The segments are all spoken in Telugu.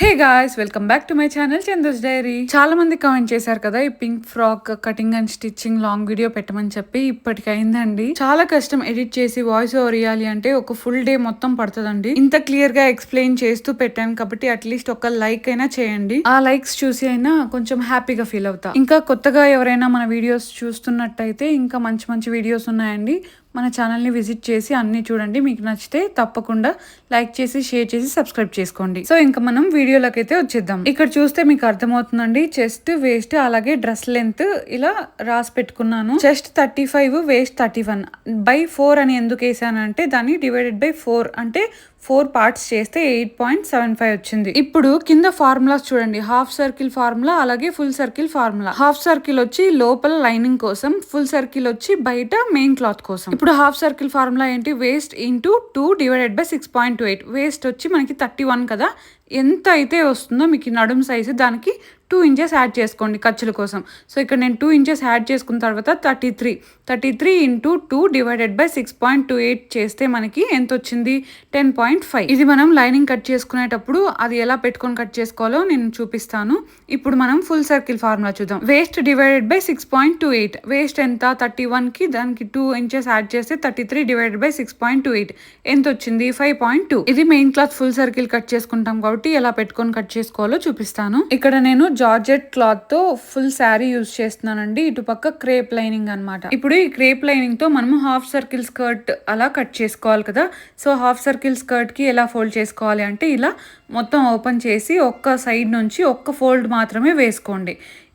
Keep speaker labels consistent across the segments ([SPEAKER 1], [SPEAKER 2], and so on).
[SPEAKER 1] Hey guys welcome back to my channel Chandu's diary. చాలా మంది కామెంట్ చేశారు కదా ఈ pink frock cutting and stitching long video పెట్టమని చెప్పి ఇప్పటికైందండి. అయిందండి చాలా కష్టం ఎడిట్ చేసి వాయిస్ ఓవర్ ఇవ్వాలి అంటే ఒక ఫుల్ డే మొత్తం పడుతుందండి. ఇంత క్లియర్గా ఎక్స్ప్లెయిన్ చేస్తూ పెట్టాను కాబట్టి అట్లీస్ట్ ఒక లైక్ అయినా చేయండి. ఆ లైక్స్ చూసి అయినా కొంచెం హ్యాపీగా ఫీల్ అవుతా. ఇంకా కొత్తగా ఎవరైనా మన వీడియోస్ చూస్తున్నట్టయితే ఇంకా మంచి మంచి వీడియోస్ ఉన్నాయండి. మన ఛానల్ని విజిట్ చేసి అన్ని చూడండి. మీకు నచ్చితే తప్పకుండా లైక్ చేసి షేర్ చేసి సబ్స్క్రైబ్ చేసుకోండి. సో ఇంకా మనం వీడియోలోకి అయితే వచ్చేద్దాం. ఇక్కడ చూస్తే మీకు అర్థమవుతుందండి. చెస్ట్ వేస్ట్ అలాగే డ్రెస్ లెంత్ ఇలా రాసి పెట్టుకున్నాను. Chest thirty five waist thirty one by four అని ఎందుకు వేసానంటే దాన్ని డివైడెడ్ బై ఫోర్ అంటే ఫోర్ పార్ట్స్ చేస్తే ఎయిట్ పాయింట్ సెవెన్ ఫైవ్ వచ్చింది. ఇప్పుడు కింద ఫార్ములాస్ చూడండి. హాఫ్ సర్కిల్ ఫార్ములా అలాగే full circle formula. Half circle వచ్చి లోపల లైనింగ్ కోసం ఫుల్ సర్కిల్ వచ్చి బయట మెయిన్ క్లాత్ కోసం. ఇప్పుడు హాఫ్ సర్కిల్ ఫార్ములా ఏంటి? Waist into two divided by six point two eight. Waist వచ్చి మనకి థర్టీ వన్ కదా. ఎంత అయితే వస్తుందో మీకు నడుము సైజు దానికి టూ ఇంచెస్ యాడ్ చేసుకోండి ఖర్చుల కోసం. సో ఇక్కడ నేను టూ ఇంచెస్ యాడ్ చేసుకున్న తర్వాత thirty three thirty three into two divided by six point two eight చేస్తే మనకి ఎంత వచ్చింది టెన్ పాయింట్ ఫైవ్ ఇది మనం లైనింగ్ కట్ చేసుకునేటప్పుడు అది ఎలా పెట్టుకొని కట్ చేసుకోవాలో నేను చూపిస్తాను. ఇప్పుడు మనం ఫుల్ సర్కిల్ ఫార్ములా చూద్దాం. Waist divided by six point two eight waist ఎంత? థర్టీ వన్కి దానికి టూ ఇంచెస్ యాడ్ చేస్తే thirty three divided by six point two eight ఎంత వచ్చింది ఫైవ్ పాయింట్ టూ ఇది main cloth full circle cut చేసుకుంటాం కాబట్టి ఎలా పెట్టుకొని కట్ చేసుకోవాలో చూపిస్తాను. ఇక్కడ నేను జార్జెట్ క్లాత్తో ఫుల్ శారీ యూజ్ చేస్తున్నానండి. ఇటు పక్క క్రేప్ లైనింగ్ అన్నమాట. ఇప్పుడు ఈ క్రేప్ లైనింగ్తో మనము హాఫ్ సర్కిల్ స్కర్ట్ అలా కట్ చేసుకోవాలి కదా. సో హాఫ్ సర్కిల్ స్కర్ట్కి ఎలా ఫోల్డ్ చేసుకోవాలి అంటే ఇలా మొత్తం ఓపెన్ చేసి ఒక్క సైడ్ నుంచి ఒక్క ఫోల్డ్ మాత్రమే వేసుకోండి.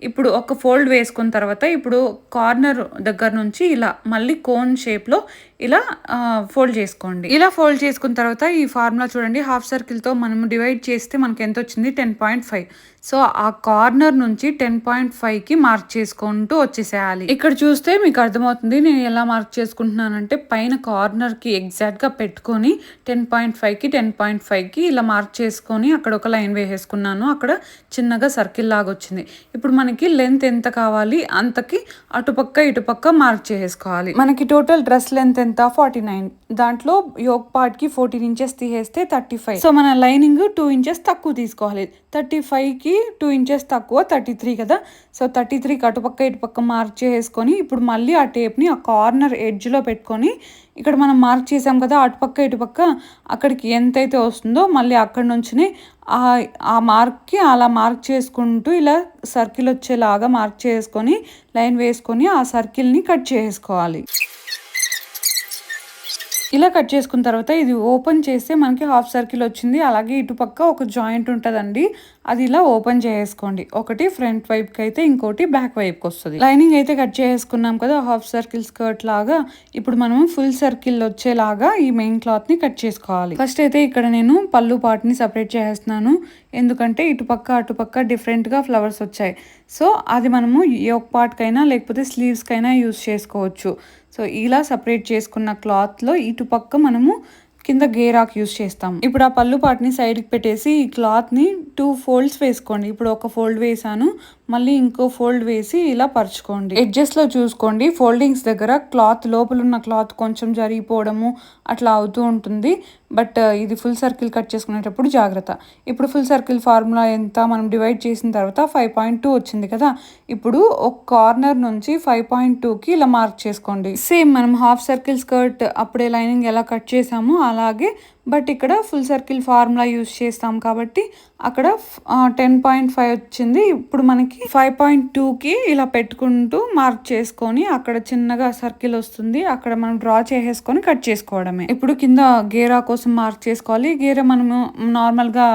[SPEAKER 1] ఇప్పుడు ఒక ఫోల్డ్ వేసుకున్న తర్వాత ఇప్పుడు కార్నర్ దగ్గర నుంచి ఇలా మళ్ళీ కోన్ షేప్లో ఇలా ఫోల్డ్ చేసుకోండి. ఇలా ఫోల్డ్ చేసుకున్న తర్వాత ఈ ఫార్ములా చూడండి. హాఫ్ సర్కిల్తో మనం డివైడ్ చేస్తే మనకి ఎంత వచ్చింది? Ten point five. సో ఆ కార్నర్ నుంచి టెన్ పాయింట్ ఫైవ్కి మార్క్ చేసుకుంటూ వచ్చేసేయాలి. ఇక్కడ చూస్తే మీకు అర్థమవుతుంది నేను ఎలా మార్క్ చేసుకుంటున్నానంటే పైన కార్నర్కి ఎగ్జాక్ట్గా పెట్టుకొని టెన్ పాయింట్ ఫైవ్కి టెన్ పాయింట్ ఫైవ్కి ఇలా మార్క్ చేసుకొని అక్కడ ఒక లైన్ వేసేసుకున్నాను. అక్కడ చిన్నగా సర్కిల్ లాగా వచ్చింది. ఇప్పుడు మనకి లెంత్ ఎంత కావాలి? అంతకి అటుపక్క ఇటుపక్క మార్క్ చేసేసుకోవాలి మనకి టోటల్ డ్రెస్ లెంత్ ఎంత? Forty nine. దాంట్లో యోగ్ పార్ట్కి ఫోర్టీన్ ఇంచెస్ తీసేస్తే థర్టీ ఫైవ్. సో మన లైనింగ్ టూ ఇంచెస్ తక్కువ తీసుకోవాలి. థర్టీ ఫైవ్కి టూ ఇంచెస్ తక్కువ థర్టీ త్రీ కదా. సో థర్టీ త్రీకి అటుపక్క ఇటుపక్క మార్క్ చేసుకొని ఇప్పుడు మళ్ళీ ఆ టేప్ని ఆ కార్నర్ ఎడ్జ్లో పెట్టుకొని ఇక్కడ మనం మార్క్ చేసాం కదా అటుపక్క ఇటుపక్క అక్కడికి ఎంతైతే వస్తుందో మళ్ళీ అక్కడి నుంచి ఆ మార్క్కి అలా మార్క్ చేసుకుంటూ ఇలా సర్కిల్ వచ్చేలాగా మార్క్ చేసుకొని లైన్ వేసుకొని ఆ సర్కిల్ని కట్ చేసుకోవాలి ఇలా కట్ చేసుకున్న తర్వాత ఇది ఓపెన్ చేస్తే మనకి హాఫ్ సర్కిల్ వచ్చింది. అలాగే ఇటుపక్క ఒక జాయింట్ ఉంటుందండి. అది ఇలా ఓపెన్ చేసుకోండి ఒకటి ఫ్రంట్ వైపుకి అయితే ఇంకోటి బ్యాక్ వైపుకి వస్తుంది. లైనింగ్ అయితే కట్ చేసుకున్నాం కదా హాఫ్ సర్కిల్ స్కర్ట్ లాగా. ఇప్పుడు మనం ఫుల్ సర్కిల్ వచ్చేలాగా ఈ మెయిన్ క్లాత్ని కట్ చేసుకోవాలి. ఫస్ట్ అయితే ఇక్కడ నేను పళ్ళు పార్ట్ సపరేట్ చేసేస్తున్నాను. ఎందుకంటే ఇటుపక్క అటుపక్క డిఫరెంట్గా ఫ్లవర్స్ వచ్చాయి. సో అది మనము ఏ ఒక పార్ట్కైనా లేకపోతే స్లీవ్స్కైనా యూస్ చేసుకోవచ్చు. సో ఇలా సపరేట్ చేసుకున్న క్లాత్లో ఇటుపక్క మనము కింద గేరాక్ యూస్ చేస్తాం ఇప్పుడు ఆ పళ్ళు పాటిని సైడ్కి పెట్టేసి ఈ క్లాత్ని టూ ఫోల్డ్స్ వేసుకోండి. ఇప్పుడు ఒక ఫోల్డ్ వేసాను మళ్ళీ ఇంకో ఫోల్డ్ వేసి ఇలా పరచుకోండి. ఎడ్జెస్లో చూసుకోండి. ఫోల్డింగ్స్ దగ్గర క్లాత్ లోపల ఉన్న క్లాత్ కొంచెం జరిగిపోవడము అట్లా అవుతూ ఉంటుంది. బట్ ఇది ఫుల్ సర్కిల్ కట్ చేసుకునేటప్పుడు జాగ్రత్త. ఇప్పుడు ఫుల్ సర్కిల్ ఫార్ములా ఎంత మనం డివైడ్ చేసిన తర్వాత ఫైవ్ పాయింట్ టూ వచ్చింది కదా. ఇప్పుడు ఒక కార్నర్ నుంచి ఫైవ్ పాయింట్ టూకి ఇలా మార్క్ చేసుకోండి. సేమ్ మనం హాఫ్ సర్కిల్ స్కర్ట్ అప్పుడే లైనింగ్ ఎలా కట్ చేసామో అలాగే బట్ ఇక్కడ ఫుల్ సర్కిల్ ఫార్ములా యూస్ చేస్తాం కాబట్టి అక్కడ టెన్ పాయింట్ ఫైవ్ వచ్చింది. ఇప్పుడు మనకి ఫైవ్ పాయింట్ టూకి ఇలా పెట్టుకుంటూ మార్క్ చేసుకొని అక్కడ చిన్నగా సర్కిల్ వస్తుంది. అక్కడ మనం డ్రా చేసేసుకొని కట్ చేసుకోవడమే. ఇప్పుడు కింద గేరా కోసం మార్క్ చేసుకోవాలి. గేరా మనము నార్మల్గా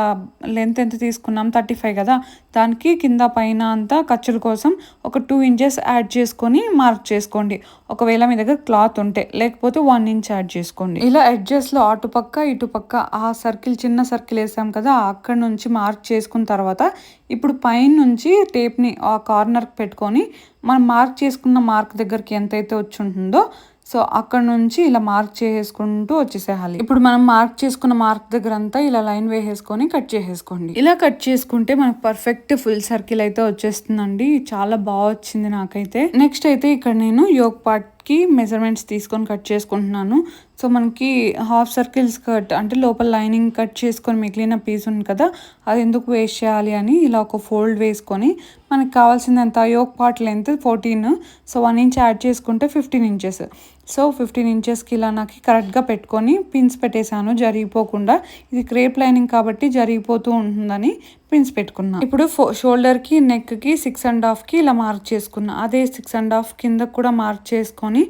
[SPEAKER 1] లెంత్ ఎంత తీసుకున్నాం? థర్టీ ఫైవ్ కదా. దానికి కింద పైన అంతా ఖర్చుల కోసం ఒక టూ ఇంచెస్ యాడ్ చేసుకొని మార్క్ చేసుకోండి. ఒకవేళ మీ దగ్గర క్లాత్ ఉంటే లేకపోతే వన్ ఇంచ్ యాడ్ చేసుకోండి. ఇలా ఎడ్జెస్లో అటుపక్క ఇటుపక్క ఆ సర్కిల్ చిన్న సర్కిల్ వేసాం కదా అక్కడ నుంచి మార్క్ చేసుకున్న తర్వాత ఇప్పుడు పైన నుంచి టేప్ని ఆ కార్నర్కి పెట్టుకొని మనం మార్క్ చేసుకున్న మార్క్ దగ్గరికి ఎంతైతే వచ్చి ఉంటుందో సో అక్కడ నుంచి ఇలా మార్క్ చేసేసుకుంటూ వచ్చేసేయాలి. ఇప్పుడు మనం మార్క్ చేసుకున్న మార్క్ దగ్గర అంతా ఇలా లైన్ వేసేసుకొని కట్ చేసేసుకోండి. ఇలా కట్ చేసుకుంటే మనకు పర్ఫెక్ట్ ఫుల్ సర్కిల్ అయితే వచ్చేస్తుందండి. చాలా బాగా వచ్చింది నాకైతే. నెక్స్ట్ అయితే ఇక్కడ నేను యోగ్ పార్ట్ కి మెజర్మెంట్స్ తీసుకొని కట్ చేసుకుంటున్నాను. సో మనకి హాఫ్ సర్కిల్స్ కట్ అంటే లోపల లైనింగ్ కట్ చేసుకొని మిగిలిన పీస్ ఉంది కదా అది ఎందుకు వేస్ట్ చేయాలి అని ఇలా ఒక ఫోల్డ్ వేసుకొని మనకి కావాల్సినంత yoke part length fourteen so one inch add చేసుకుంటే ఫిఫ్టీన్ ఇంచెస్ సో ఫిఫ్టీన్ ఇంచెస్కి ఇలా నాకు కరెక్ట్గా పెట్టుకొని పిన్స్ పెట్టేశాను జరిగిపోకుండా. ఇది క్రేప్ లైనింగ్ కాబట్టి జరిగిపోతూ ఉంటుందని పిన్స్ పెట్టుకున్నాను ఇప్పుడు ఫో షోల్డర్కి నెక్కి సిక్స్ అండ్ హాఫ్కి ఇలా మార్క్ చేసుకున్నా. అదే సిక్స్ అండ్ హాఫ్ కింద కూడా మార్క్ చేసుకొని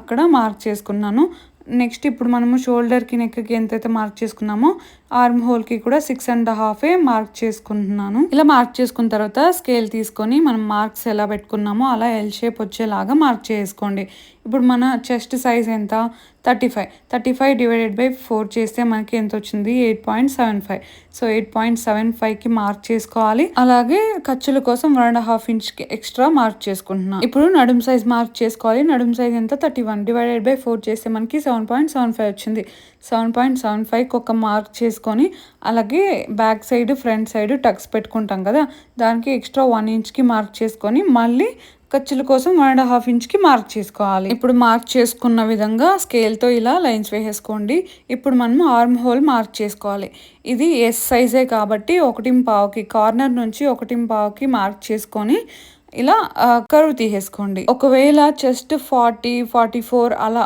[SPEAKER 1] అక్కడ మార్క్ చేసుకున్నాను. నెక్స్ట్ ఇప్పుడు మనము షోల్డర్కి నెక్కి ఎంతైతే మార్క్ చేసుకున్నామో ఆర్మ్ హోల్కి కూడా సిక్స్ అండ్ హాఫే మార్క్ చేసుకుంటున్నాను. ఇలా మార్క్ చేసుకున్న తర్వాత స్కేల్ తీసుకొని మనం మార్క్స్ ఎలా పెట్టుకున్నామో అలా ఎల్ షేప్ వచ్చేలాగా మార్క్ చేసుకోండి. ఇప్పుడు మన చెస్ట్ సైజ్ ఎంత? Thirty five. Thirty five divided by four చేస్తే మనకి ఎంత వచ్చింది? Eight point seven five. So eight point seven ఫైవ్కి మార్క్ చేసుకోవాలి. అలాగే ఖర్చుల కోసం వన్ అండ్ హాఫ్ ఇంచ్కి ఎక్స్ట్రా మార్క్ చేసుకుంటున్నాం. ఇప్పుడు నడుం సైజ్ మార్క్ చేసుకోవాలి. నడుం సైజ్ ఎంత? Thirty one. Divided by four చేస్తే మనకి సెవెన్ పాయింట్ సెవెన్ ఫైవ్ వచ్చింది. సెవెన్ పాయింట్ సెవెన్ ఫైవ్కి ఒక మార్క్ చేసుకొని అలాగే back side front side tucks పెట్టుకుంటాం కదా దానికి ఎక్స్ట్రా వన్ ఇంచ్కి మార్క్ చేసుకొని మళ్ళీ ఖర్చుల కోసం వన్ అండ్ హాఫ్ ఇంచ్కి మార్క్ చేసుకోవాలి. ఇప్పుడు మార్క్ చేసుకున్న విధంగా స్కేల్తో ఇలా లైన్స్ వేసేసుకోండి. ఇప్పుడు మనం ఆర్మ్ హోల్ మార్క్ చేసుకోవాలి. ఇది ఎస్ సైజే కాబట్టి ఒకటి పావుకి కార్నర్ నుంచి ఒకటి పావుకి మార్క్ చేసుకొని ఇలా కరువు తీసేసుకోండి. ఒకవేళ చెస్ట్ ఫార్టీ ఫార్టీ ఫోర్ అలా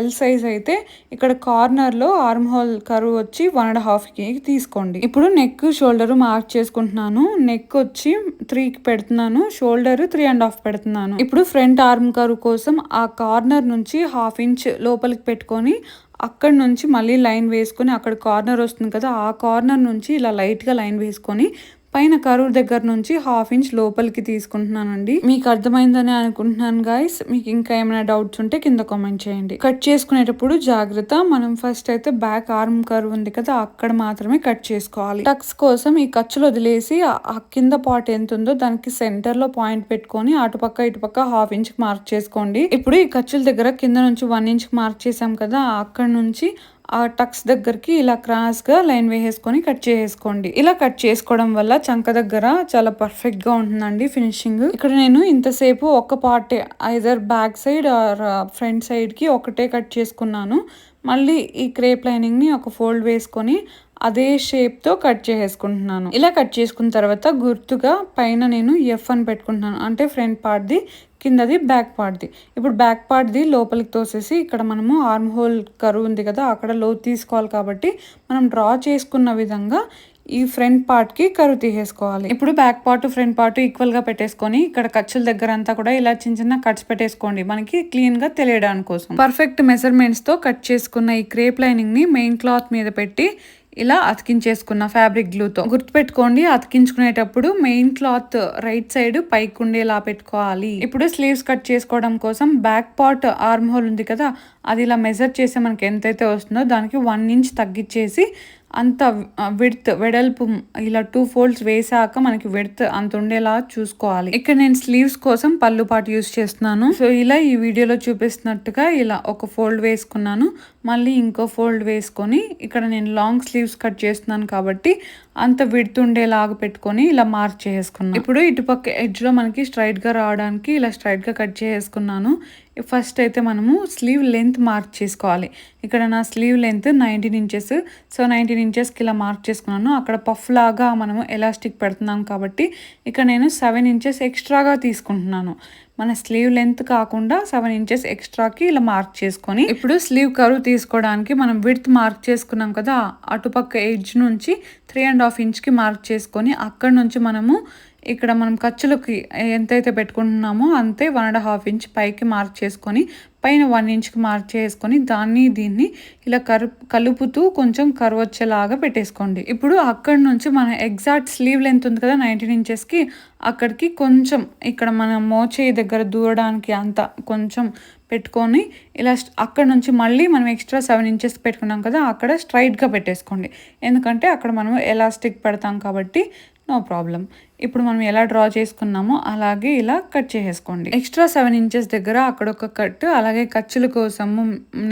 [SPEAKER 1] ఎల్ సైజ్ అయితే ఇక్కడ కార్నర్లో ఆర్మ్ హోల్ కరువు వచ్చి వన్ అండ్ హాఫ్కి తీసుకోండి. ఇప్పుడు నెక్ షోల్డర్ మార్క్ చేసుకుంటున్నాను. నెక్ వచ్చి త్రీకి పెడుతున్నాను. షోల్డర్ త్రీ అండ్ హాఫ్ పెడుతున్నాను. ఇప్పుడు ఫ్రంట్ ఆర్మ్ కరువు కోసం ఆ కార్నర్ నుంచి హాఫ్ ఇంచ్ లోపలికి పెట్టుకొని అక్కడ నుంచి మళ్ళీ లైన్ వేసుకొని అక్కడ కార్నర్ వస్తుంది కదా ఆ కార్నర్ నుంచి ఇలా లైట్గా లైన్ వేసుకొని పైన కరువు దగ్గర నుంచి హాఫ్ ఇంచ్ లోపలికి తీసుకుంటున్నానండి. మీకు అర్థమైందని అనుకుంటున్నాను గాయస్ మీకు ఇంకా ఏమైనా డౌట్స్ ఉంటే కింద కామెంట్ చేయండి. కట్ చేసుకునేటప్పుడు జాగ్రత్త. మనం ఫస్ట్ అయితే బ్యాక్ ఆర్మ్ కరువు ఉంది కదా అక్కడ మాత్రమే కట్ చేసుకోవాలి. టక్స్ కోసం ఈ ఖర్చులు వదిలేసి ఆ కింద పార్ట్ ఎంత ఉందో దానికి సెంటర్లో పాయింట్ పెట్టుకొని అటుపక్క ఇటుపక్క హాఫ్ ఇంచ్ మార్క్ చేసుకోండి. ఇప్పుడు ఈ ఖర్చుల దగ్గర కింద నుంచి వన్ ఇంచ్ మార్క్ చేసాం కదా అక్కడ నుంచి ఆ టక్స్ దగ్గరికి ఇలా క్రాస్గా లైన్ వేసేసుకొని కట్ చేసుకోండి ఇలా కట్ చేసుకోవడం వల్ల చంక దగ్గర చాలా పర్ఫెక్ట్గా ఉంటుందండి ఫినిషింగ్. ఇక్కడ నేను ఇంతసేపు ఒక పార్టే either back side or front సైడ్కి ఒకటే కట్ చేసుకున్నాను. మళ్ళీ ఈ క్రేప్ లైనింగ్ని ఒక ఫోల్డ్ వేసుకొని అదే షేప్తో కట్ చేసేసుకుంటున్నాను. ఇలా కట్ చేసుకున్న తర్వాత గుర్తుగా పైన నేను ఎఫ్ అని పెట్టుకుంటున్నాను. అంటే ఫ్రంట్ పార్ట్ది కిందది బ్యాక్ పార్ట్ది ఇప్పుడు బ్యాక్ పార్ట్ది లోపలికి తోసేసి ఇక్కడ మనము ఆర్మ్ హోల్ కరువు ఉంది కదా అక్కడ లో తీసుకోవాలి కాబట్టి మనం డ్రా చేసుకున్న విధంగా ఈ ఫ్రంట్ పార్ట్కి కరువు తీసేసుకోవాలి. ఇప్పుడు బ్యాక్ పార్ట్ ఫ్రంట్ పార్ట్ ఈక్వల్గా పెట్టేసుకొని ఇక్కడ ఖర్చుల దగ్గర అంతా కూడా ఇలా చిన్న చిన్న కట్స్ పెట్టేసుకోండి. మనకి క్లీన్గా తెలియడానికి కోసం. పర్ఫెక్ట్ మెజర్మెంట్స్తో కట్ చేసుకున్న ఈ క్రేప్ లైనింగ్ని మెయిన్ క్లాత్ మీద పెట్టి ఇలా అతికించేసుకున్న ఫ్యాబ్రిక్ గ్లూతో. గుర్తుపెట్టుకోండి అతికించుకునేటప్పుడు మెయిన్ క్లాత్ రైట్ సైడ్ పైకి ఉండేలా పెట్టుకోవాలి. ఇప్పుడు స్లీవ్స్ కట్ చేసుకోవడం కోసం బ్యాక్ పార్ట్ ఆర్మ్ హోల్ ఉంది కదా అది ఇలా మెజర్ చేసి మనకి ఎంతైతే వస్తుందో దానికి వన్ ఇంచ్ తగ్గించేసి అంత విడ్త్ వెడల్పు ఇలా టూ ఫోల్డ్స్ వేసాక మనకి విడ్త్ అంత ఉండేలా చూసుకోవాలి. ఇక్కడ నేను స్లీవ్స్ కోసం పళ్ళు పాటు యూస్ చేస్తున్నాను. సో ఇలా ఈ వీడియోలో చూపిస్తున్నట్టుగా ఇలా ఒక ఫోల్డ్ వేసుకున్నాను. మళ్ళీ ఇంకో ఫోల్డ్ వేసుకొని ఇక్కడ నేను లాంగ్ స్లీవ్స్ కట్ చేస్తున్నాను కాబట్టి అంత విడ్త్ ఉండేలాగా పెట్టుకొని ఇలా మార్క్ చేసుకున్నాను ఇప్పుడు ఇటుపక్క ఎడ్జ్లో మనకి స్ట్రైట్గా రావడానికి ఇలా స్ట్రైట్గా కట్ చేసుకున్నాను ఫస్ట్ అయితే మనము స్లీవ్ లెంత్ మార్క్ చేసుకోవాలి. ఇక్కడ నా sleeve length nineteen inches. So nineteen ఇంచెస్కి ఇలా మార్క్ చేసుకున్నాను. అక్కడ పఫ్ లాగా మనము ఎలాస్టిక్ పెడుతున్నాం కాబట్టి ఇక్కడ నేను సెవెన్ ఇంచెస్ ఎక్స్ట్రాగా తీసుకుంటున్నాను. మన స్లీవ్ లెంత్ కాకుండా సెవెన్ ఇంచెస్ ఎక్స్ట్రాకి ఇలా మార్క్ చేసుకొని ఇప్పుడు స్లీవ్ కరువు తీసుకోవడానికి మనం విడ్త్ మార్క్ చేసుకున్నాం కదా అటుపక్క ఎడ్జ్ నుంచి త్రీ అండ్ హాఫ్ ఇంచ్కి మార్క్ చేసుకొని అక్కడ నుంచి మనము ఇక్కడ మనం ఖర్చులకి ఎంతైతే పెట్టుకుంటున్నామో అంతే వన్ అండ్ హాఫ్ ఇంచ్ పైకి మార్క్ చేసుకొని పైన వన్ ఇంచ్కి మార్క్ చేసుకొని దాన్ని దీన్ని ఇలా కరు కలుపుతూ కొంచెం కరువు వచ్చేలాగా పెట్టేసుకోండి. ఇప్పుడు అక్కడి నుంచి మన ఎగ్జాక్ట్ స్లీవ్ లెంత్ ఉంది కదా నైన్టీన్ ఇంచెస్కి అక్కడికి కొంచెం ఇక్కడ మన మోచేయి దగ్గర దూరడానికి అంత కొంచెం పెట్టుకొని ఇలా అక్కడ నుంచి మళ్ళీ మనం ఎక్స్ట్రా సెవెన్ ఇంచెస్ పెట్టుకున్నాం కదా అక్కడ స్ట్రైట్గా పెట్టేసుకోండి. ఎందుకంటే అక్కడ మనం ఎలాస్టిక్ పెడతాం కాబట్టి నో ప్రాబ్లం ఇప్పుడు మనం ఎలా డ్రా చేసుకున్నామో అలాగే ఇలా కట్ చేసేసుకోండి. ఎక్స్ట్రా సెవెన్ ఇంచెస్ దగ్గర అక్కడ ఒక కట్ అలాగే ఖర్చుల కోసము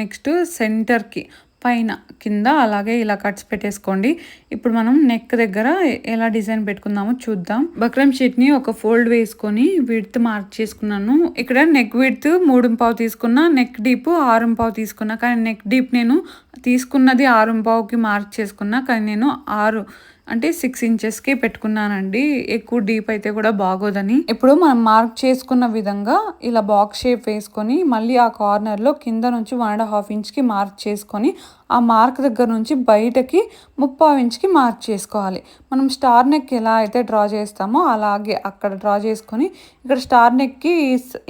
[SPEAKER 1] నెక్స్ట్ సెంటర్కి పైన కింద అలాగే ఇలా కట్స్ పెట్టేసుకోండి. ఇప్పుడు మనం నెక్ దగ్గర ఎలా డిజైన్ పెట్టుకుందామో చూద్దాం. బక్రమ్ షీట్ని ఒక ఫోల్డ్ వేసుకొని విడ్త్ మార్క్ చేసుకున్నాను. ఇక్కడ నెక్ విడ్త్ మూడు పావు తీసుకున్నా నెక్ డీప్ ఆరు పావు తీసుకున్నా కానీ నెక్ డీప్ నేను తీసుకున్నది ఆరు పావుకి మార్క్ చేసుకున్నా కానీ నేను ఆరు అంటే సిక్స్ ఇంచెస్కి పెట్టుకున్నానండి. ఎక్కువ డీప్ అయితే కూడా బాగోదని. ఇప్పుడు మనం మార్క్ చేసుకున్న విధంగా ఇలా బాక్స్ షేప్ వేసుకొని మళ్ళీ ఆ కార్నర్లో కింద నుంచి వన్ అండ్ హాఫ్ ఇంచ్కి మార్క్ చేసుకొని ఆ మార్క్ దగ్గర నుంచి బయటకి ముప్పావు ఇంచ్కి మార్క్ చేసుకోవాలి. మనం స్టార్ నెక్ ఎలా అయితే డ్రా చేస్తామో అలాగే అక్కడ డ్రా చేసుకొని ఇక్కడ స్టార్ నెక్కి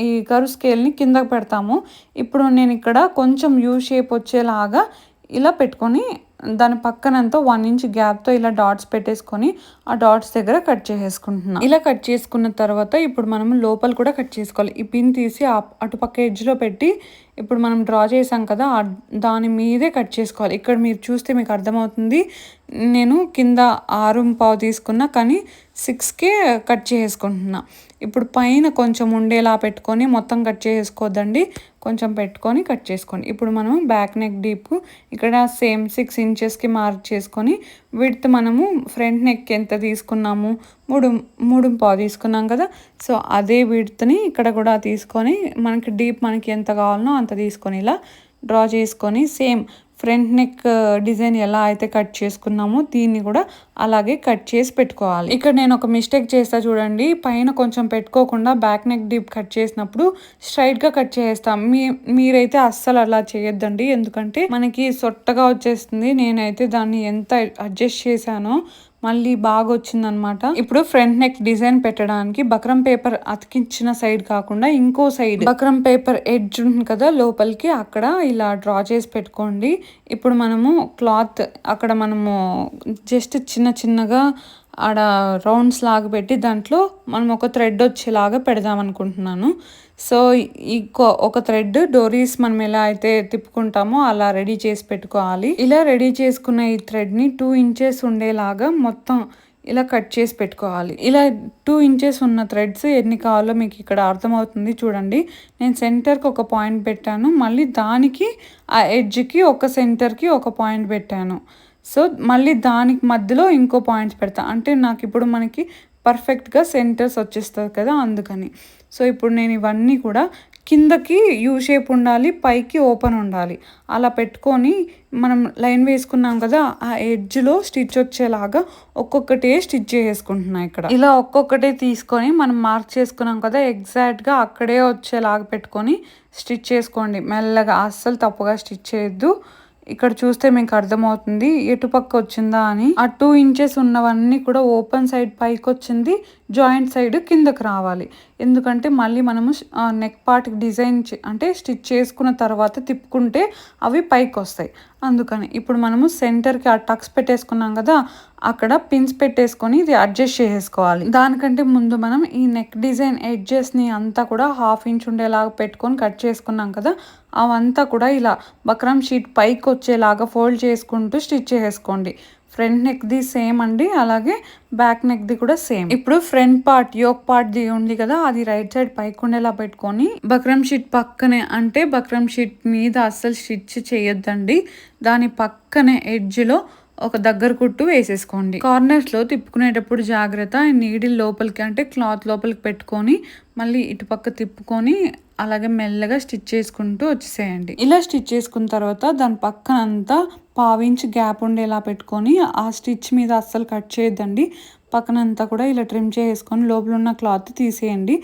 [SPEAKER 1] ఈ కరు స్కేల్ని కిందకు పెడతాము. ఇప్పుడు నేను ఇక్కడ కొంచెం యూ షేప్ వచ్చేలాగా ఇలా పెట్టుకొని దాని పక్కనంతా వన్ ఇంచ్ గ్యాప్తో ఇలా డాట్స్ పెట్టేసుకొని ఆ డాట్స్ దగ్గర కట్ చేసేసుకుంటున్నాం. ఇలా కట్ చేసుకున్న తర్వాత ఇప్పుడు మనం లోపల కూడా కట్ చేసుకోవాలి. ఈ పిన్ తీసి అటుపక్క ఎడ్జ్లో పెట్టి ఇప్పుడు మనం డ్రా చేసాం కదా దాని మీదే కట్ చేసుకోవాలి. ఇక్కడ మీరు చూస్తే మీకు అర్థమవుతుంది. నేను కింద ఆరు పావు తీసుకున్నా కానీ సిక్స్కే కట్ చేసుకుంటున్నా. ఇప్పుడు పైన కొంచెం ఉండేలా పెట్టుకొని మొత్తం కట్ చేసుకోవద్దండి. కొంచెం పెట్టుకొని కట్ చేసుకోండి. ఇప్పుడు మనం బ్యాక్ నెక్ డీప్ ఇక్కడ సేమ్ సిక్స్ ఇంచెస్కి మార్క్ చేసుకొని విడ్త్ మనము ఫ్రంట్ నెక్ ఎంత తీసుకున్నాము? మూడు మూడు పావు తీసుకున్నాం కదా. సో అదే విడ్త్ని ఇక్కడ కూడా తీసుకొని మనకి డీప్ మనకి ఎంత కావాలనో అంత తీసుకొని ఇలా డ్రా చేసుకొని సేమ్ ఫ్రంట్ నెక్ డిజైన్ ఎలా అయితే కట్ చేసుకున్నామో దీన్ని కూడా అలాగే కట్ చేసి పెట్టుకోవాలి. ఇక్కడ నేను ఒక మిస్టేక్ చేస్తా చూడండి. పైన కొంచెం పెట్టుకోకుండా బ్యాక్ నెక్ డీప్ కట్ చేసినప్పుడు స్ట్రైట్గా కట్ చేస్తాం మీ మీరైతే అస్సలు అలా చేయొద్దండి. ఎందుకంటే మనకి సొట్టగా వచ్చేస్తుంది. నేనైతే దాన్ని ఎంత అడ్జస్ట్ చేశానో మళ్ళీ బాగా వచ్చిందనమాట ఇప్పుడు ఫ్రంట్ నెక్ డిజైన్ పెట్టడానికి బక్రం పేపర్ అతికించిన సైడ్ కాకుండా ఇంకో సైడ్. బక్రం పేపర్ ఎడ్జ్ ఉంటుంది కదా లోపలికి అక్కడ ఇలా డ్రా చేసి పెట్టుకోండి. ఇప్పుడు మనము క్లాత్ అక్కడ మనము జస్ట్ చిన్న చిన్నగా ఆడ రౌండ్స్ లాగా పెట్టి దాంట్లో మనం ఒక థ్రెడ్ వచ్చేలాగా పెడదాం అనుకుంటున్నాను. సో ఈ ఒక థ్రెడ్ డోరీస్ మనం ఎలా అయితే తిప్పుకుంటామో అలా రెడీ చేసి పెట్టుకోవాలి. ఇలా రెడీ చేసుకున్న ఈ థ్రెడ్ని టూ ఇంచెస్ ఉండేలాగా మొత్తం ఇలా కట్ చేసి పెట్టుకోవాలి. ఇలా టూ ఇంచెస్ ఉన్న థ్రెడ్స్ ఎన్ని కావాలో మీకు ఇక్కడ అర్థమవుతుంది చూడండి. నేను సెంటర్కి ఒక పాయింట్ పెట్టాను. మళ్ళీ దానికి ఆ ఎడ్జ్కి ఒక సెంటర్కి ఒక పాయింట్ పెట్టాను. సో మళ్ళీ దానికి మధ్యలో ఇంకో పాయింట్స్ పెడతా. అంటే నాకు ఇప్పుడు మనకి పర్ఫెక్ట్గా సెంటర్స్ వచ్చేస్తుంది కదా అందుకని. సో ఇప్పుడు నేను ఇవన్నీ కూడా కిందకి యూ షేప్ ఉండాలి పైకి ఓపెన్ ఉండాలి. అలా పెట్టుకొని మనం లైన్ వేసుకున్నాం కదా ఆ ఎడ్జ్లో స్టిచ్ వచ్చేలాగా ఒక్కొక్కటే స్టిచ్ చేసుకుంటున్నాం ఇక్కడ. ఇలా ఒక్కొక్కటే తీసుకొని మనం మార్క్ చేసుకున్నాం కదా ఎగ్జాక్ట్గా అక్కడే వచ్చేలాగా పెట్టుకొని స్టిచ్ చేసుకోండి. మెల్లగా అస్సలు తప్పుగా స్టిచ్ చేయొద్దు. ఇక్కడ చూస్తే మీకు అర్థమవుతుంది ఎటుపక్క వచ్చిందా అని. ఆ టూ ఇంచెస్ ఉన్నవన్నీ కూడా ఓపెన్ సైడ్ పైకి వచ్చింది జాయింట్ సైడ్ కిందకు రావాలి. ఎందుకంటే మళ్ళీ మనము నెక్ పార్ట్కి డిజైన్ అంటే స్టిచ్ చేసుకున్న తర్వాత తిప్పుకుంటే అవి పైకి వస్తాయి. అందుకని ఇప్పుడు మనము సెంటర్కి ఆ టక్స్ పెట్టేసుకున్నాం కదా అక్కడ పిన్స్ పెట్టేసుకొని ఇది అడ్జస్ట్ చేసేసుకోవాలి. దానికంటే ముందు మనం ఈ నెక్ డిజైన్ ఎడ్జెస్ని అంతా కూడా హాఫ్ ఇంచ్ ఉండేలాగా పెట్టుకొని కట్ చేసుకున్నాం కదా అవంతా కూడా ఇలా బక్రం షీట్ పైకి వచ్చేలాగా ఫోల్డ్ చేసుకుంటూ స్టిచ్ చేసుకోండి ఫ్రంట్ నెక్ది సేమ్ అండి అలాగే బ్యాక్ నెక్ది కూడా సేమ్ ఇప్పుడు ఫ్రంట్ పార్ట్ యోక్ పార్ట్ ది ఉంది కదా అది రైట్ సైడ్ పైకి ఉండేలా పెట్టుకొని బక్రం షీట్ పక్కనే అంటే బక్రం షీట్ మీద అస్సలు స్టిచ్ చేయొద్దండి. దాని పక్కనే ఎడ్జ్లో ఒక దగ్గర కుట్టు వేసేసుకోండి. కార్నర్స్లో తిప్పుకునేటప్పుడు జాగ్రత్త నీడిల్ లోపలికి అంటే క్లాత్ లోపలికి పెట్టుకొని మళ్ళీ ఇటుపక్క తిప్పుకొని అలాగే మెల్లగా స్టిచ్ చేసుకుంటూ వచ్చేసేయండి. ఇలా స్టిచ్ చేసుకున్న తర్వాత దాని పక్కన అంతా పావించి గ్యాప్ ఉండేలా పెట్టుకొని ఆ స్టిచ్ మీద అస్సలు కట్ చేయొద్దండి. పక్కనంతా కూడా ఇలా ట్రిమ్ చేసుకొని లోపల ఉన్న క్లాత్ తీసేయండి.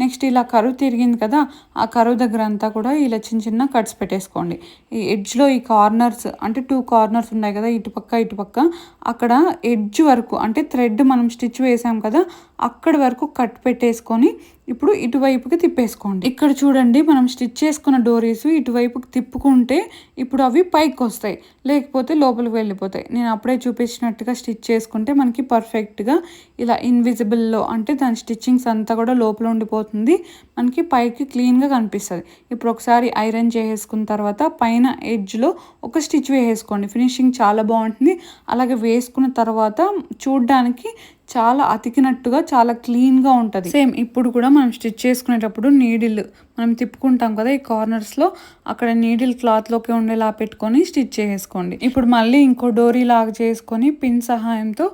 [SPEAKER 1] నెక్స్ట్ ఇలా కరువు తిరిగింది కదా ఆ కరువు దగ్గర అంతా కూడా ఇలా చిన్న చిన్న కట్స్ పెట్టేసుకోండి. ఈ ఎడ్జ్లో ఈ కార్నర్స్ అంటే టూ కార్నర్స్ ఉన్నాయి కదా ఇటుపక్క ఇటుపక్క అక్కడ ఎడ్జ్ వరకు అంటే థ్రెడ్ మనం స్టిచ్ వేసాం కదా అక్కడి వరకు కట్ పెట్టేసుకొని ఇప్పుడు ఇటువైపుకి తిప్పేసుకోండి. ఇక్కడ చూడండి మనం స్టిచ్ చేసుకున్న డోరీస్ ఇటువైపుకి తిప్పుకుంటే ఇప్పుడు అవి పైకి వస్తాయి. లేకపోతే లోపలికి వెళ్ళిపోతాయి. నేను అప్పుడే చూపించినట్టుగా స్టిచ్ చేసుకుంటే మనకి పర్ఫెక్ట్గా ఇలా ఇన్విజిబుల్లో అంటే దాని స్టిచ్చింగ్స్ అంతా కూడా లోపల ఉండిపోతుంది. మనకి పైకి క్లీన్గా కనిపిస్తుంది. ఇప్పుడు ఒకసారి ఐరన్ చేసేసుకున్న తర్వాత పైన ఎడ్జ్లో ఒక స్టిచ్ వేసేసుకోండి. ఫినిషింగ్ చాలా బాగుంటుంది. అలాగే వేసుకున్న తర్వాత చూడడానికి చాలా అతికినట్టుగా చాలా క్లీన్గా ఉంటుంది. సేమ్ ఇప్పుడు కూడా మనం స్టిచ్ చేసుకునేటప్పుడు నీడిల్ మనం తిప్పుకుంటాం కదా ఈ కార్నర్స్లో అక్కడ నీడిల్ క్లాత్లోకి ఉండేలా పెట్టుకొని స్టిచ్ చేసుకోండి. ఇప్పుడు మళ్ళీ ఇంకో డోరీ లాగా చేసుకొని పిన్ సహాయంతో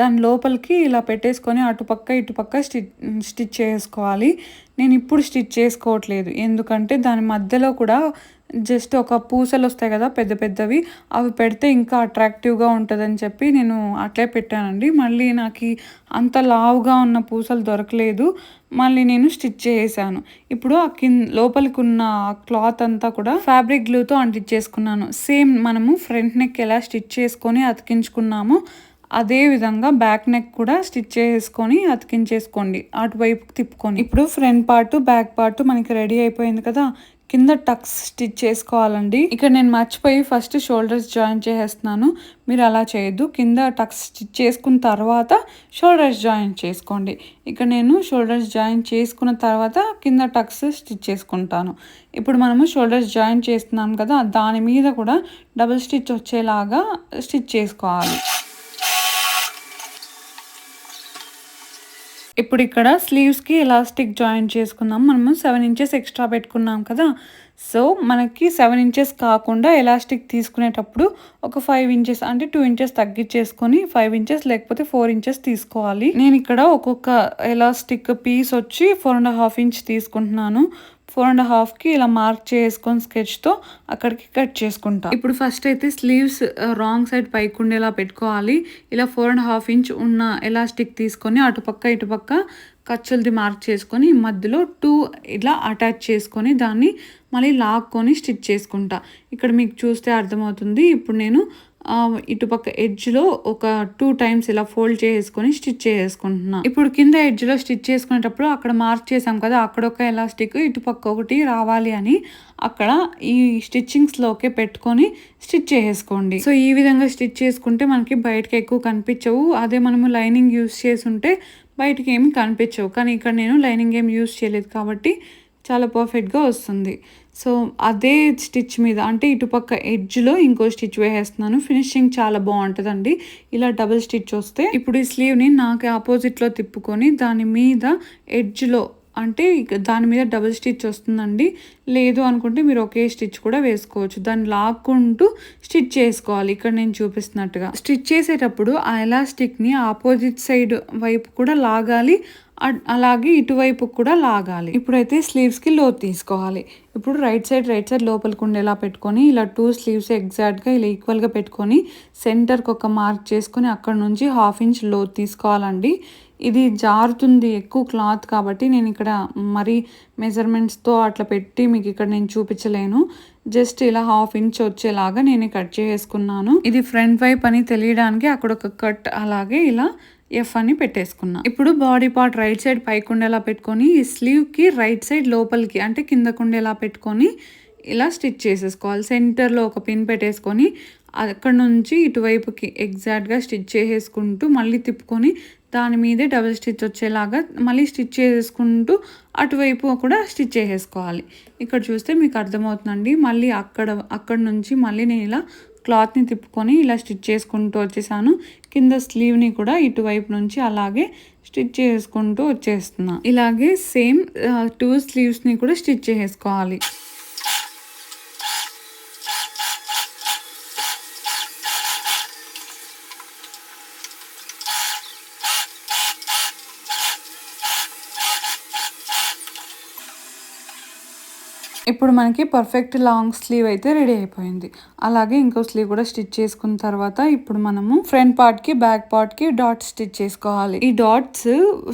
[SPEAKER 1] దాని లోపలికి ఇలా పెట్టేసుకొని అటుపక్క ఇటుపక్క స్టిచ్ స్టిచ్ చేసుకోవాలి. నేను ఇప్పుడు స్టిచ్ చేసుకోవట్లేదు. ఎందుకంటే దాని మధ్యలో కూడా జస్ట్ ఒక పూసలు వస్తాయి కదా పెద్ద పెద్దవి అవి పెడితే ఇంకా అట్రాక్టివ్గా ఉంటుందని చెప్పి నేను అట్లే పెట్టానండి. మళ్ళీ నాకు అంత లావుగా ఉన్న పూసలు దొరకలేదు. మళ్ళీ నేను స్టిచ్ చేసాను ఇప్పుడు ఆ కింద లోపలికి ఉన్న క్లాత్ అంతా కూడా ఫ్యాబ్రిక్ గ్లూతో అంటించేసుకున్నాను. సేమ్ మనము ఫ్రంట్ నెక్ ఎలా స్టిచ్ చేసుకొని అతికించుకున్నామో అదే విధంగా బ్యాక్ నెక్ కూడా స్టిచ్ చేసుకొని అతికించేసుకోండి. అటువైపు తిప్పుకొని. ఇప్పుడు ఫ్రంట్ పార్ట్ బ్యాక్ పార్ట్ మనకి రెడీ అయిపోయింది కదా కింద టక్స్ స్టిచ్ చేసుకోవాలండి. ఇక్కడ నేను మర్చిపోయి ఫస్ట్ షోల్డర్స్ జాయిన్ చేసేస్తున్నాను. మీరు అలా చేయొద్దు. కింద టక్స్ స్టిచ్ చేసుకున్న తర్వాత షోల్డర్స్ జాయిన్ చేసుకోండి. ఇక్కడ నేను షోల్డర్స్ జాయిన్ చేసుకున్న తర్వాత కింద టక్స్ స్టిచ్ చేసుకుంటాను. ఇప్పుడు మనము షోల్డర్స్ జాయిన్ చేస్తున్నాం కదా దాని మీద కూడా డబుల్ స్టిచ్ వచ్చేలాగా స్టిచ్ చేసుకోవాలి. ఇప్పుడు ఇక్కడ స్లీవ్స్కి ఎలాస్టిక్ జాయిన్ చేసుకుందాం. మనము సెవెన్ ఇంచెస్ ఎక్స్ట్రా పెట్టుకున్నాం కదా. సో మనకి సెవెన్ ఇంచెస్ కాకుండా ఎలాస్టిక్ తీసుకునేటప్పుడు ఒక ఫైవ్ ఇంచెస్ అంటే టూ ఇంచెస్ తగ్గించేసుకొని ఫైవ్ ఇంచెస్ లేకపోతే ఫోర్ ఇంచెస్ తీసుకోవాలి. నేను ఇక్కడ ఒక్కొక్క ఎలాస్టిక్ పీస్ వచ్చి ఫోర్ అండ్ హాఫ్ ఇంచ్ తీసుకుంటున్నాను. ఫోర్ అండ్ హాఫ్కి ఇలా మార్క్ చేసుకొని స్కెచ్తో అక్కడికి కట్ చేసుకుంటా. ఇప్పుడు ఫస్ట్ అయితే స్లీవ్స్ రాంగ్ సైడ్ పైకి ఉండేలా పెట్టుకోవాలి. ఇలా ఫోర్ అండ్ హాఫ్ ఇంచ్ ఉన్న ఎలాస్టిక్ తీసుకొని అటుపక్క ఇటుపక్క ఖర్చులది మార్క్ చేసుకొని మధ్యలో టూ ఇలా అటాచ్ చేసుకొని దాన్ని మళ్ళీ లాక్కొని స్టిచ్ చేసుకుంటా. ఇక్కడ మీకు చూస్తే అర్థమవుతుంది. ఇప్పుడు నేను ఇటుపక్క ఎడ్జ్లో ఒక టూ టైమ్స్ ఇలా ఫోల్డ్ చేసుకొని స్టిచ్ చేసుకుంటున్నాను ఇప్పుడు కింద ఎడ్జ్లో స్టిచ్ చేసుకునేటప్పుడు అక్కడ మార్క్ చేసాం కదా అక్కడ ఒక ఎలాస్టిక్ ఇటుపక్క ఒకటి రావాలి అని అక్కడ ఈ స్టిచ్చింగ్స్లోకే పెట్టుకొని స్టిచ్ చేసుకోండి. సో ఈ విధంగా స్టిచ్ చేసుకుంటే మనకి బయటకి ఎక్కువ కనిపించవు. అదే మనము లైనింగ్ యూస్ చేసి ఉంటే బయటికి ఏమి కనిపించవు. కానీ ఇక్కడ నేను లైనింగ్ ఏం యూస్ చేయలేదు కాబట్టి చాలా పర్ఫెక్ట్గా వస్తుంది. సో అదే స్టిచ్ మీద అంటే ఇటుపక్క ఎడ్జ్లో ఇంకో స్టిచ్ వేసేస్తున్నాను. ఫినిషింగ్ చాలా బాగుంటుందండి. ఇలా డబుల్ స్టిచ్ వస్తే ఇప్పుడు ఈ స్లీవ్ని నాకు ఆపోజిట్లో తిప్పుకొని దాని మీద ఎడ్జ్లో అంటే దాని మీద డబుల్ స్టిచ్ వస్తుందండి. లేదు అనుకుంటే మీరు ఒకే స్టిచ్ కూడా వేసుకోవచ్చు. దాన్ని లాక్కుంటూ స్టిచ్ చేసుకోవాలి. ఇక్కడ నేను చూపిస్తున్నట్టుగా. స్టిచ్ చేసేటప్పుడు ఆ ఎలాస్టిక్ని ఆపోజిట్ సైడ్ వైపు కూడా లాగాలి. అలాగే ఇటువైపు కూడా లాగాలి. ఇప్పుడైతే స్లీవ్స్కి లోతు తీసుకోవాలి. ఇప్పుడు రైట్ సైడ్ రైట్ సైడ్ లోపలికి ఉండేలా పెట్టుకొని ఇలా టూ స్లీవ్స్ ఎగ్జాక్ట్గా ఇలా ఈక్వల్గా పెట్టుకొని సెంటర్కి ఒక మార్క్ చేసుకొని అక్కడ నుంచి హాఫ్ ఇంచ్ లోతు తీసుకోవాలండి. ఇది జారుతుంది ఎక్కువ క్లాత్ కాబట్టి నేను ఇక్కడ మరీ మెజర్మెంట్స్తో అట్లా పెట్టి మీకు ఇక్కడ నేను చూపించలేను. జస్ట్ ఇలా హాఫ్ ఇంచ్ వచ్చేలాగా నేను కట్ చేసుకున్నాను ఇది ఫ్రంట్ వైప్ అని తెలియడానికి అక్కడ ఒక కట్ అలాగే ఇలా ఎఫ్ అని పెట్టేసుకున్నా. ఇప్పుడు బాడీ పార్ట్ రైట్ సైడ్ పైకుండేలా పెట్టుకొని ఈ స్లీవ్కి రైట్ సైడ్ లోపలికి అంటే కింద కుండేలా పెట్టుకొని ఇలా స్టిచ్ చేసేసుకోవాలి. సెంటర్లో ఒక పిన్ పెట్టేసుకొని అక్కడ నుంచి ఇటువైపుకి ఎగ్జాక్ట్గా స్టిచ్ చేసేసుకుంటూ మళ్ళీ తిప్పుకొని దాని మీదే డబుల్ స్టిచ్ వచ్చేలాగా మళ్ళీ స్టిచ్ చేసుకుంటూ అటువైపు కూడా స్టిచ్ చేసేసుకోవాలి. ఇక్కడ చూస్తే మీకు అర్థమవుతుందండి. మళ్ళీ అక్కడ అక్కడ నుంచి మళ్ళీ నేను ఇలా క్లాత్ని తిప్పుకొని ఇలా స్టిచ్ చేసుకుంటూ వచ్చేసాను. కింద స్లీవ్ని కూడా ఇటువైపు నుంచి అలాగే స్టిచ్ చేసుకుంటూ వచ్చేస్తున్నా. ఇలాగే సేమ్ టూ స్లీవ్స్ని కూడా స్టిచ్ చేసుకోవాలి ఇప్పుడు మనకి పర్ఫెక్ట్ లాంగ్ స్లీవ్ అయితే రెడీ అయిపోయింది. అలాగే ఇంకో స్లీవ్ కూడా స్టిచ్ చేసుకున్న తర్వాత ఇప్పుడు మనము ఫ్రంట్ పార్ట్కి బ్యాక్ పార్ట్కి డాట్స్ స్టిచ్ చేసుకోవాలి. ఈ డాట్స్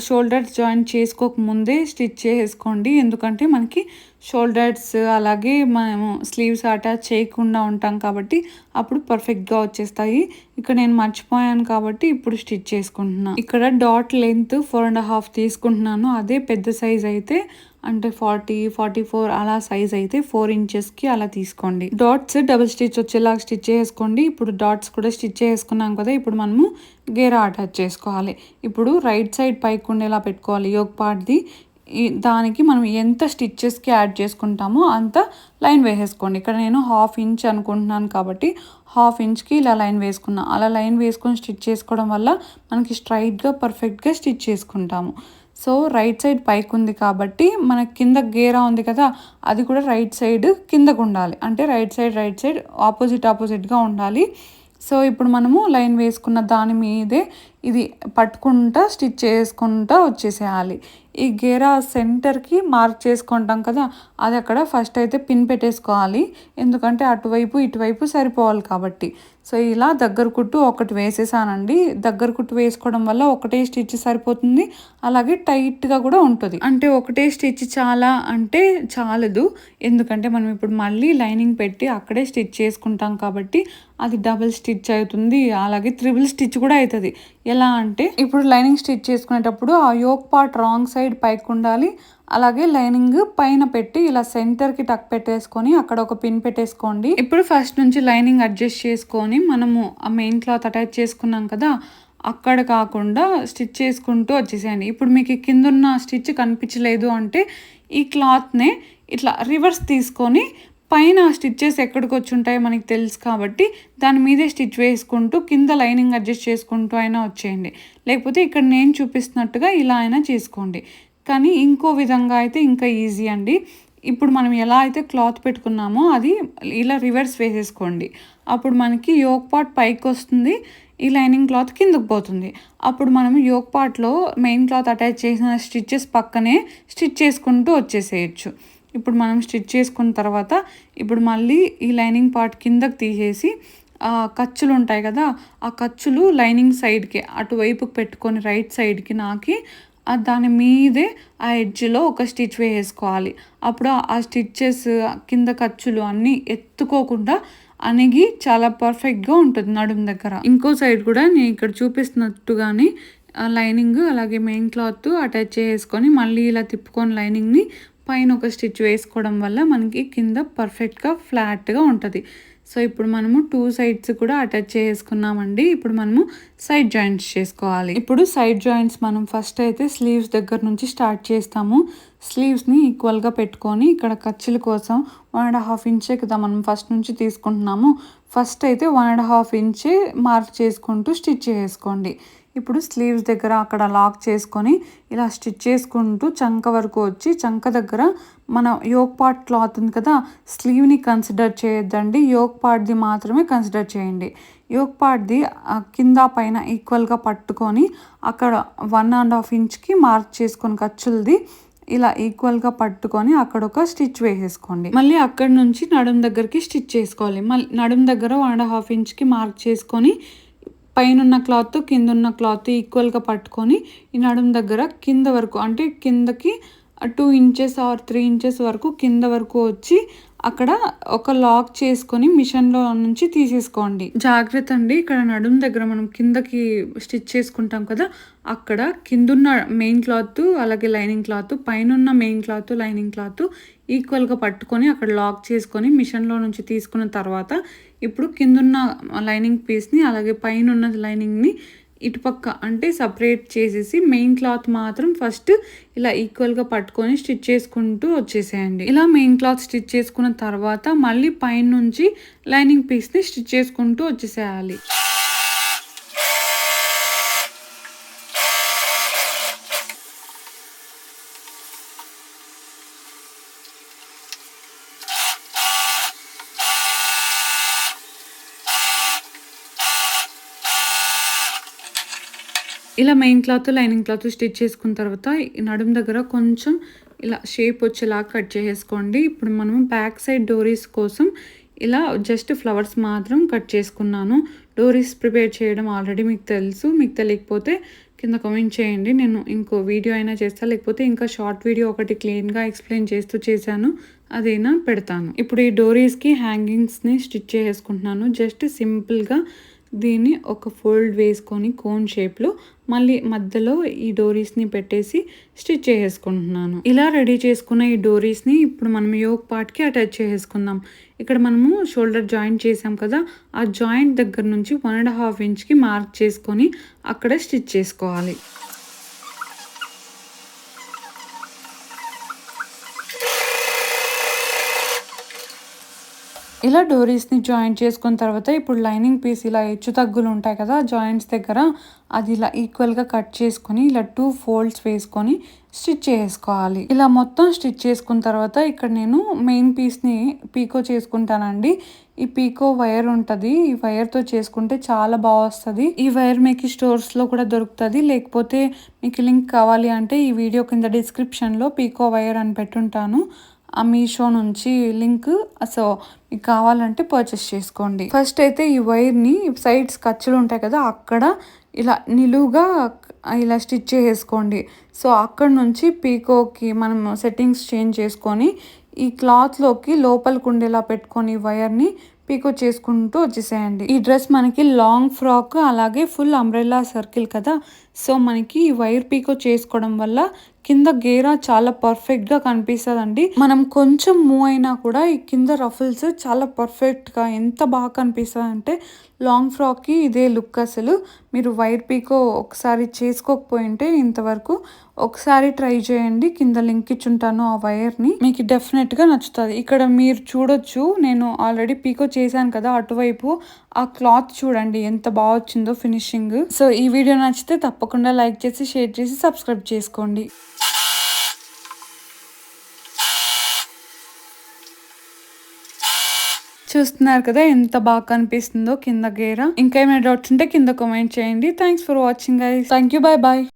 [SPEAKER 1] షోల్డర్స్ జాయిన్ చేసుకోక ముందే స్టిచ్ చేసుకోండి. ఎందుకంటే మనకి షోల్డర్స్ అలాగే మనము స్లీవ్స్ అటాచ్ చేయకుండా ఉంటాం కాబట్టి అప్పుడు పర్ఫెక్ట్గా వచ్చేస్తాయి. ఇక్కడ నేను మర్చిపోయాను కాబట్టి ఇప్పుడు స్టిచ్ చేసుకుంటున్నాను ఇక్కడ dot length four and half తీసుకుంటున్నాను. అదే పెద్ద సైజ్ అయితే అంటే ఫార్టీ ఫార్టీ ఫోర్ అలా సైజ్ అయితే ఫోర్ ఇంచెస్కి అలా తీసుకోండి. డాట్స్ డబుల్ స్టిచ్ వచ్చేలాగా స్టిచ్ చేసుకోండి. ఇప్పుడు డాట్స్ కూడా స్టిచ్ చేసుకున్నాం కదా ఇప్పుడు మనము గేరా అటాచ్ చేసుకోవాలి. ఇప్పుడు రైట్ సైడ్ పైకి ఉండేలా పెట్టుకోవాలి. యోగ్ పార్ట్ది దానికి మనం ఎంత స్టిచ్చెస్కి యాడ్ చేసుకుంటామో అంత లైన్ వేసేసుకోండి. ఇక్కడ నేను హాఫ్ ఇంచ్ అనుకుంటున్నాను కాబట్టి హాఫ్ ఇంచ్కి ఇలా లైన్ వేసుకున్నా. అలా లైన్ వేసుకొని స్టిచ్ చేసుకోవడం వల్ల మనకి స్ట్రైట్గా పర్ఫెక్ట్గా స్టిచ్ చేసుకుంటాము. సో రైట్ సైడ్ పైకి ఉంది కాబట్టి మన కింద గేరా ఉంది కదా అది కూడా రైట్ సైడ్ కిందకు ఉండాలి. అంటే right side right side opposite ఆపోజిట్గా ఉండాలి. సో ఇప్పుడు మనము లైన్ వేసుకున్న దాని మీదే ఇది పట్టుకుంటా స్టిచ్ చేసుకుంటా వచ్చేసేయాలి. ఈ గేరా సెంటర్కి మార్క్ చేసుకుంటాం కదా అది అక్కడ ఫస్ట్ అయితే పిన్ పెట్టేసుకోవాలి. ఎందుకంటే అటువైపు ఇటువైపు సరిపోవాలి కాబట్టి. సో ఇలా దగ్గర కుట్టు ఒకటి వేసేసానండి. దగ్గర కుట్టు వేసుకోవడం వల్ల ఒకటే స్టిచ్ సరిపోతుంది. అలాగే టైట్గా కూడా ఉంటుంది. అంటే ఒకటే స్టిచ్ చాలా అంటే చాలదు. ఎందుకంటే మనం ఇప్పుడు మళ్ళీ లైనింగ్ పెట్టి అక్కడే స్టిచ్ చేసుకుంటాం కాబట్టి అది డబుల్ స్టిచ్ అవుతుంది. అలాగే త్రిబుల్ స్టిచ్ కూడా అవుతుంది. ఎలా అంటే ఇప్పుడు లైనింగ్ స్టిచ్ చేసుకునేటప్పుడు ఆ యోక్ పార్ట్ రాంగ్ సైడ్ పైకి ఉండాలి. అలాగే లైనింగ్ పైన పెట్టి ఇలా సెంటర్కి టక్ పెట్టేసుకొని అక్కడ ఒక పిన్ పెట్టేసుకోండి. ఇప్పుడు ఫస్ట్ నుంచి లైనింగ్ అడ్జస్ట్ చేసుకొని మనము ఆ మెయిన్ క్లాత్ అటాచ్ చేసుకున్నాం కదా అక్కడ కాకుండా స్టిచ్ చేసుకుంటూ వచ్చేసేయండి. ఇప్పుడు మీకు కింద ఉన్న స్టిచ్ కనిపించలేదు అంటే ఈ క్లాత్నే ఇట్లా రివర్స్ తీసుకొని పైన స్టిచ్చెస్ ఎక్కడికి వచ్చి ఉంటాయో మనకి తెలుసు కాబట్టి దాని మీదే స్టిచ్ వేసుకుంటూ కింద లైనింగ్ అడ్జస్ట్ చేసుకుంటూ అయినా వచ్చేయండి. లేకపోతే ఇక్కడ నేను చూపిస్తున్నట్టుగా ఇలా అయినా చేసుకోండి. కానీ ఇంకో విధంగా అయితే ఇంకా ఈజీ అండి. ఇప్పుడు మనం ఎలా అయితే క్లాత్ పెట్టుకున్నామో అది ఇలా రివర్స్ వేసేసుకోండి. అప్పుడు మనకి యోక్ పార్ట్ పైకి వస్తుంది ఈ లైనింగ్ క్లాత్ కిందకు పోతుంది. అప్పుడు మనం యోక్ పార్ట్లో మెయిన్ క్లాత్ అటాచ్ చేసిన స్టిచ్చెస్ పక్కనే స్టిచ్ చేసుకుంటూ వచ్చేసేయచ్చు. ఇప్పుడు మనం స్టిచ్ చేసుకున్న తర్వాత ఇప్పుడు మళ్ళీ ఈ లైనింగ్ పార్ట్ కిందకి తీసేసి ఖర్చులు ఉంటాయి కదా ఆ ఖర్చులు లైనింగ్ సైడ్కి అటువైపుకి పెట్టుకొని రైట్ సైడ్కి నాకి దాని మీదే ఆ ఎడ్జ్లో ఒక స్టిచ్ వేసుకోవాలి. అప్పుడు ఆ స్టిచ్చెస్ కింద ఖర్చులు అన్నీ ఎత్తుకోకుండా అనిగి చాలా పర్ఫెక్ట్గా ఉంటుంది నడుము దగ్గర. ఇంకో సైడ్ కూడా నేను ఇక్కడ చూపిస్తున్నట్టుగానే లైనింగ్ అలాగే మెయిన్ క్లాత్ అటాచ్ చేసుకొని మళ్ళీ ఇలా తిప్పుకొని లైనింగ్ని పైన ఒక స్టిచ్ వేసుకోవడం వల్ల మనకి కింద పర్ఫెక్ట్గా ఫ్లాట్గా ఉంటుంది. సో ఇప్పుడు మనము టూ సైడ్స్ కూడా అటాచ్ చేసుకున్నామండి. ఇప్పుడు మనము సైడ్ జాయింట్స్ చేసుకోవాలి. ఇప్పుడు సైడ్ జాయింట్స్ మనం ఫస్ట్ అయితే స్లీవ్స్ దగ్గర నుంచి స్టార్ట్ చేస్తాము. స్లీవ్స్ని ఈక్వల్గా పెట్టుకొని ఇక్కడ ఖర్చుల కోసం వన్ అండ్ హాఫ్ ఇంచే కదా మనం ఫస్ట్ నుంచి తీసుకుంటున్నాము. ఫస్ట్ అయితే వన్ అండ్ హాఫ్ ఇంచే మార్క్ చేసుకుంటూ స్టిచ్ చేసుకోండి. ఇప్పుడు స్లీవ్స్ దగ్గర అక్కడ లాక్ చేసుకొని ఇలా స్టిచ్ చేసుకుంటూ చంక వరకు వచ్చి చంక దగ్గర మన యోగ్ పార్ట్ క్లాత్ ఉంది కదా స్లీవ్ని కన్సిడర్ చేయొద్దండి. యోగ్ పార్ట్ది మాత్రమే కన్సిడర్ చేయండి. యోగ్ పార్ట్ది కింద పైన ఈక్వల్గా పట్టుకొని అక్కడ వన్ అండ్ హాఫ్ ఇంచ్కి మార్క్ చేసుకొని ఖర్చులది ఇలా ఈక్వల్గా పట్టుకొని అక్కడ ఒక స్టిచ్ వేసేసుకోండి. మళ్ళీ అక్కడ నుంచి నడుం దగ్గరికి స్టిచ్ చేసుకోవాలి. మళ్ళీ నడుం దగ్గర వన్ అండ్ హాఫ్ ఇంచ్కి మార్క్ చేసుకొని పైన క్లాత్ కింద ఉన్న క్లాత్ ఈక్వల్గా పట్టుకొని ఈ నడుం దగ్గర కింద వరకు అంటే కిందకి two inches or three inches వరకు కింద వరకు వచ్చి అక్కడ ఒక లాక్ చేసుకొని మిషన్లో నుంచి తీసేసుకోండి. జాగ్రత్త అండి. ఇక్కడ నడుం దగ్గర మనం కిందకి స్టిచ్ చేసుకుంటాం కదా అక్కడ కిందున్న మెయిన్ క్లాత్ అలాగే లైనింగ్ క్లాత్ పైన మెయిన్ క్లాత్ లైనింగ్ క్లాత్ ఈక్వల్గా పట్టుకొని అక్కడ లాక్ చేసుకొని మిషన్లో నుంచి తీసుకున్న తర్వాత ఇప్పుడు కిందున్న లైనింగ్ పీస్ని అలాగే పైన ఉన్న లైనింగ్ని ఇటుపక్క అంటే సపరేట్ చేసేసి మెయిన్ క్లాత్ మాత్రం ఫస్ట్ ఇలా ఈక్వల్గా పట్టుకొని స్టిచ్ చేసుకుంటూ వచ్చేసేయండి. ఇలా మెయిన్ క్లాత్ స్టిచ్ చేసుకున్న తర్వాత మళ్ళీ పైన నుంచి లైనింగ్ పీస్ని స్టిచ్ చేసుకుంటూ వచ్చేసేయాలి. ఇలా main cloth lining cloth stitch చేసుకున్న తర్వాత నడుము దగ్గర కొంచెం ఇలా షేప్ వచ్చేలా కట్ చేసేసుకోండి. ఇప్పుడు మనం బ్యాక్ సైడ్ డోరీస్ కోసం ఇలా జస్ట్ ఫ్లవర్స్ మాత్రం కట్ చేసుకున్నాను. డోరీస్ ప్రిపేర్ చేయడం ఆల్రెడీ మీకు తెలుసు. మీకు తెలియకపోతే కింద కమెంట్ చేయండి. నేను ఇంకో వీడియో అయినా చేస్తాను లేకపోతే ఇంకా షార్ట్ వీడియో ఒకటి క్లీన్గా ఎక్స్ప్లెయిన్ చేస్తూ చేశాను. అదైనా పెడతాను. ఇప్పుడు ఈ డోరీస్కి హ్యాంగింగ్స్ని స్టిచ్ చేసుకుంటున్నాను జస్ట్ సింపుల్గా దీన్ని ఒక ఫోల్డ్ వేసుకొని కోన్ షేప్లో మళ్ళీ మధ్యలో ఈ డోరీస్ని పెట్టేసి స్టిచ్ చేసుకుంటున్నాను ఇలా రెడీ చేసుకున్న ఈ డోరీస్ని ఇప్పుడు మనం యోక్ పార్ట్కి అటాచ్ చేసుకుందాం ఇక్కడ మనము షోల్డర్ జాయింట్ చేసాం కదా ఆ జాయింట్ దగ్గర నుంచి వన్ అండ్ హాఫ్ ఇంచ్కి మార్క్ చేసుకొని అక్కడ స్టిచ్ చేసుకోవాలి. ఇలా డోరీస్ని జాయింట్ చేసుకున్న తర్వాత ఇప్పుడు లైనింగ్ పీస్ ఇలా హెచ్చు తగ్గులు ఉంటాయి కదా జాయింట్స్ దగ్గర అది ఇలా ఈక్వల్గా కట్ చేసుకొని ఇలా టూ ఫోల్డ్స్ వేసుకొని స్టిచ్ చేసుకోవాలి. ఇలా మొత్తం స్టిచ్ చేసుకున్న తర్వాత ఇక్కడ నేను మెయిన్ పీస్ని పీకో చేసుకుంటానండి. ఈ పీకో వైర్ ఉంటుంది ఈ వైర్తో చేసుకుంటే చాలా బాగా వస్తుంది. ఈ వైర్ మీకు స్టోర్స్లో కూడా దొరుకుతుంది లేకపోతే మీకు లింక్ కావాలి అంటే ఈ వీడియో కింద డిస్క్రిప్షన్లో పీకో వైర్ అని పెట్టుంటాను. ఆ మీషో నుంచి లింక్ సో మీకు కావాలంటే పర్చేస్ చేసుకోండి. ఫస్ట్ అయితే ఈ వైర్ని సైడ్స్ ఖర్చులు ఉంటాయి కదా అక్కడ ఇలా నిలువుగా ఇలా స్టిచ్ చేసుకోండి సో అక్కడ నుంచి పీకోకి మనం సెట్టింగ్స్ చేంజ్ చేసుకొని ఈ క్లాత్లోకి లోపలికి ఉండేలా పెట్టుకొని వైర్ని పీకో చేసుకుంటూ వచ్చేసేయండి. ఈ డ్రెస్ మనకి లాంగ్ ఫ్రాక్ అలాగే ఫుల్ అంబ్రెల్లా సర్కిల్ కదా. సో మనకి ఈ వైర్ పీకో చేసుకోవడం వల్ల కింద గేరా చాలా పర్ఫెక్ట్గా కనిపిస్తుంది మనం కొంచెం మూవ్ అయినా కూడా ఈ కింద రఫుల్స్ చాలా పర్ఫెక్ట్గా ఎంత బాగా కనిపిస్తుంది అంటే లాంగ్ ఫ్రాక్కి ఇదే లుక్ అసలు. మీరు వైర్ పీకో ఒకసారి చేసుకోకపోయింటే ఇంతవరకు ఒకసారి ట్రై చేయండి. కింద లింక్ ఇచ్చుంటాను ఆ వైర్ని. మీకు డెఫినెట్గా నచ్చుతుంది. ఇక్కడ మీరు చూడొచ్చు నేను ఆల్రెడీ పీకో చేశాను కదా అటువైపు. ఆ క్లాత్ చూడండి ఎంత బాగా వచ్చిందో ఫినిషింగ్. సో ఈ వీడియో నచ్చితే తప్పకుండా లైక్ చేసి షేర్ చేసి సబ్స్క్రైబ్ చేసుకోండి. చూస్తున్నారు కదా ఎంత బాగా కనిపిస్తుందో కింద గేర. ఇంకా ఏమైనా డౌట్స్ ఉంటే కింద కామెంట్ చేయండి. Thanks for watching guys thank you bye bye